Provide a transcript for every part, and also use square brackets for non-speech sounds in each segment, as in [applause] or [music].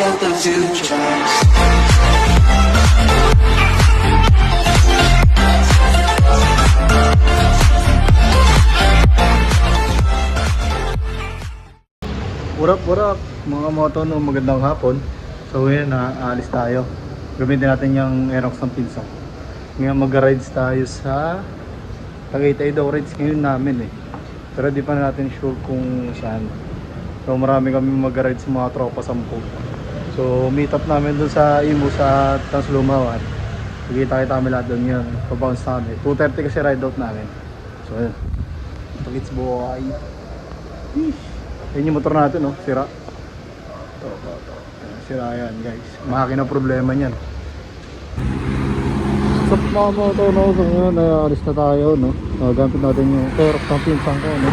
at the future. What up, what up? Mga moto no, magandang hapon. So ngayon, naaalis tayo. Gamitin natin yung Aerox ng pinsan. Ngayon mag-rides tayo sa Tagaytay daw rides ngayon namin eh. Pero di pa natin sure kung saan. So marami kami mag-rides sa mga tropa sampu. So meet up namin dun sa Imu sa Translumawan. Magkita kita kami lahat dun yun. Pabounce namin. 2.30 kasi ride out namin. So yun. Pagits boy. Yeesh. Yan yung motor natin, no? Sira. Ito, ito, ito. Sira yan, guys. Makina problema niyan. So, mga moto, no? So, ngayon, naalis na tayo, no? Nagamit natin yung Aerox ng pinsan ko, no?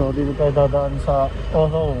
So, dito tayo dadaan sa. Sa Ozo.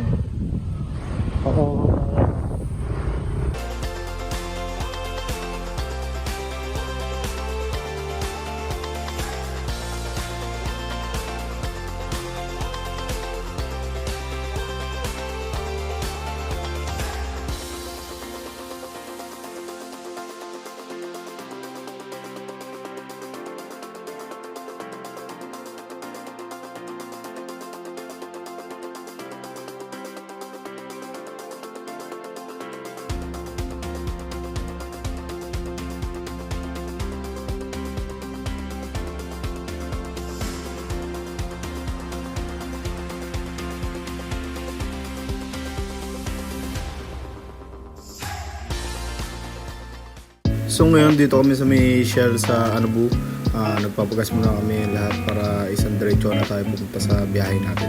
So ngayon dito kami sa may Shell sa Anubu. Ah, nagpapagas muna kami lahat para isang diretso na tayo pupunta sa biyahe natin.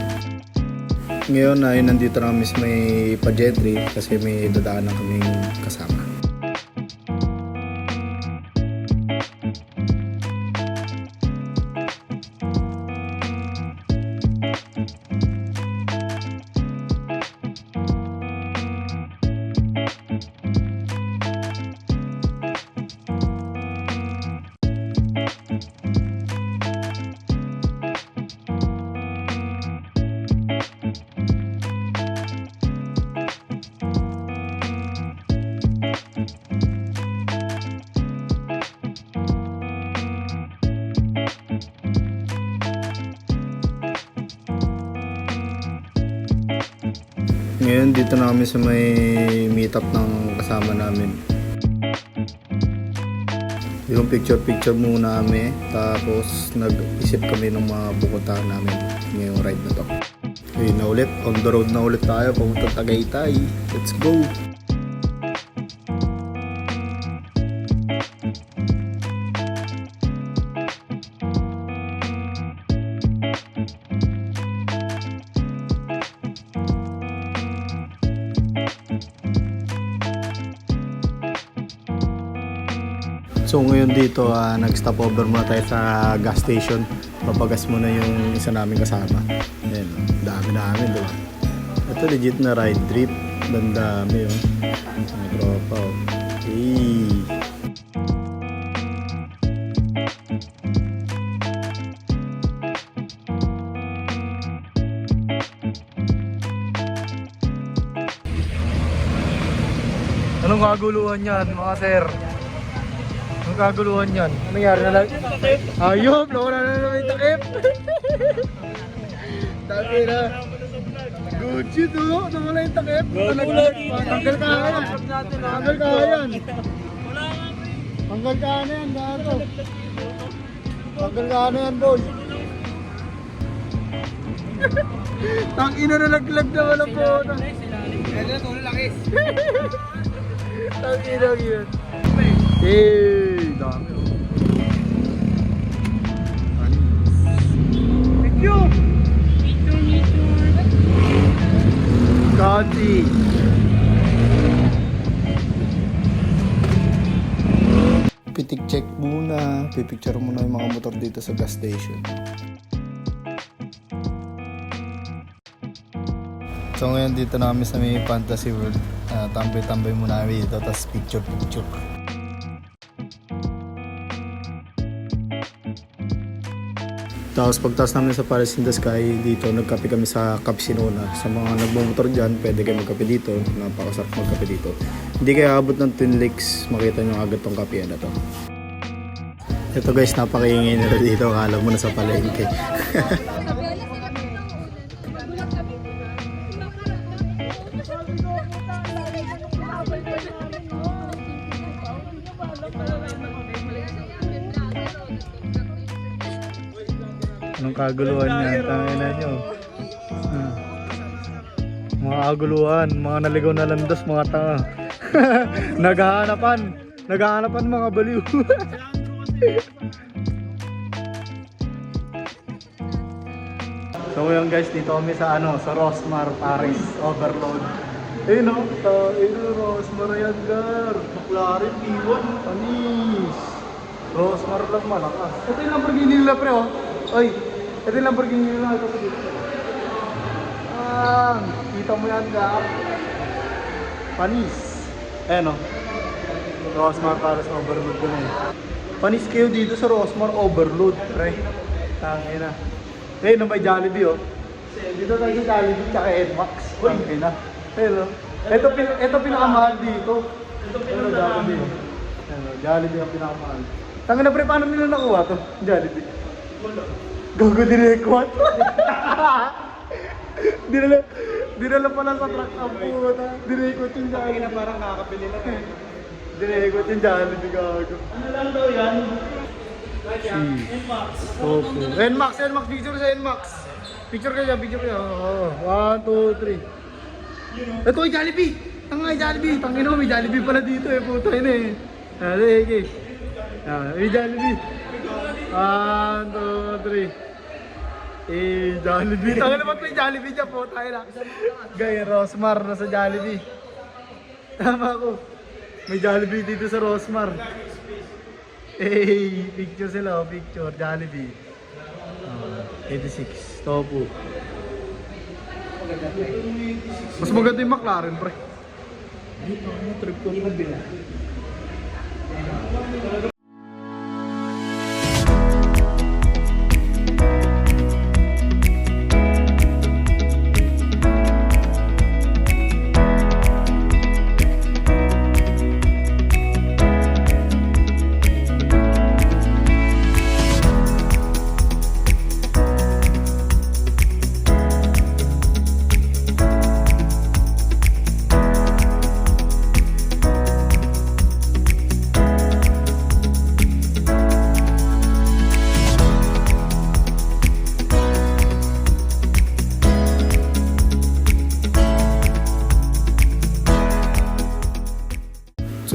Ngayon ay nandito na kami sa may Pajetri kasi may dadaanan kaming kasama. Ngayon dito na kami sa may meetup ng kasama namin. Yung picture-picture muna kami, tapos nag-isip kami ng mga bukuntahan namin ngayong ride na to. Ayun na ulit, on the road na ulit tayo, papunta Tagaytay. Let's go! So ngayon dito, ah, nag-stop over muna tayo sa gas station. Papagas muna yung isa namin kasama. Ayan, dami namin, di? Ito legit na ride trip. Dandami, oh. Mga tropa, oh. Hey. Anong kaguluhan yan, mga sir? Anong kaguluhan yan? Anong nangyari na lang? Ayop! Nawala na naman yung takip! [laughs] Dami na! Gucci to! Nawala yung takip! Tanggal ka yan! Tanggal ka yan! Tanggal ka na yan! Gato! Tanggal ka na yan, boy! [laughs] Tangina na naglag naman ang po! Tangina yun! Hey, dami. oh. Thank you. Kati. Pitik check muna. Pipicture muna yung mga motor dito sa gas station. So ngayon dito na kami sa may Fantasy World. Ah, tambay-tambay muna kami dito, tapos picture-picture. Tapos pagtas namin sa Paris in the Sky, dito nagkape kami sa Capsinona. Sa mga nagmumotor dyan, pwede kayo magkape dito. Napakasarap magkape dito. Hindi kayo abot ng Twin Lakes, makita nyo agad tong kape na to. Ito guys, napakaingay nila dito. Akala mo na sa palengke. [laughs] Anong kaguluhan niya? Tangina nyo. Hmm. Mga kaguluhan, mga naligaw na landas, mga tanga. [laughs] Naghahanapan. Naghahanapan mga baliw. [laughs] so yun guys, dito kami sa ano, sa Rosmar, Paris, Overload. Eh no, ta, eh no, Rosmar yan gar. McLaren P1, panis. Rosmar lang malakas. Ito yung Lamborghini nila pre oh. Oy, ito yung Lamborghini pa dito. Ah, kita mo yan gar. Panis. Eh no. Rosmar Paris Overload ko na eh. Panis kayo dito sa Rosmar Overload, pre. Tangin na. Eh, no, may Jollibee oh. Dito tayo sa Jollibee tsaka Edmax. Tangin na. Pero, ito, pin ito pinakamahal dito. Ito Jollibee oh. Jollibee ang pinakamahal. Tangin na pre, paano nila nakuha to? Jollibee. Gago dinekot. [laughs] Dinala, dinala pala sa truck ang puta. Dinekot yung Jollibee. na parang kakapili lang eh. Dinekot yung Jollibee gago. Ano lang daw yan? NMAX. Okay. NMAX, NMAX. Picture sa NMAX. Picture kaya, picture kaya. Oo. One, two, three. Ito ay Jollibee. Tanga ay Jollibee. Tangin mo, may Jollibee pala dito eh. Puta yun eh. Ah, sige. Ah, may Jollibee. One, two, three. Eh, Jollibee. Tangin naman may Jollibee dyan po. Tayo na. Gaya, Rosmar na sa Jollibee. Tama ko. May Jollibee dito sa Rosmar. Hey, picture sila, oh, picture. Jollibee. Ah, 86. Tofu. Mas maganda yung McLaren, pre. Dito, ano, trip ko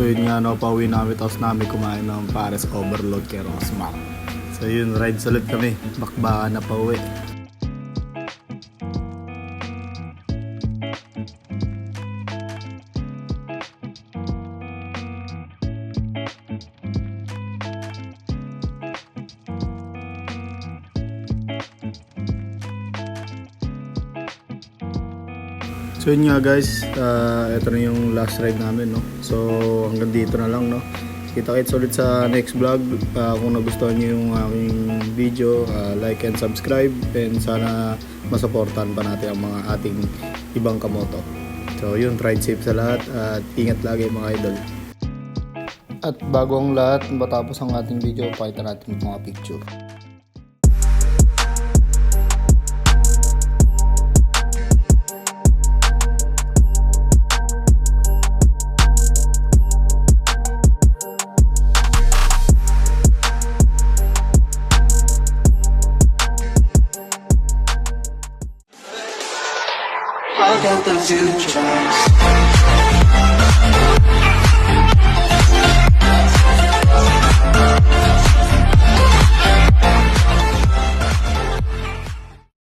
So yun nga, no, pauwi namin tapos namin kumain ng Paris Overload kay Rosmar. So yun, ride ulit kami. Bakbakan na pauwi. So yun nga guys, uh, ito na yung last ride namin no. So hanggang dito na lang no. Kita-kits ulit sa next vlog. Uh, kung nagustuhan niyo yung aking video, uh, like and subscribe and sana masuportahan pa natin ang mga ating ibang kamoto. So yun, ride safe sa lahat at ingat lagi mga idol. At bago ang lahat, matapos ang ating video, pakita natin mga picture. look at the future.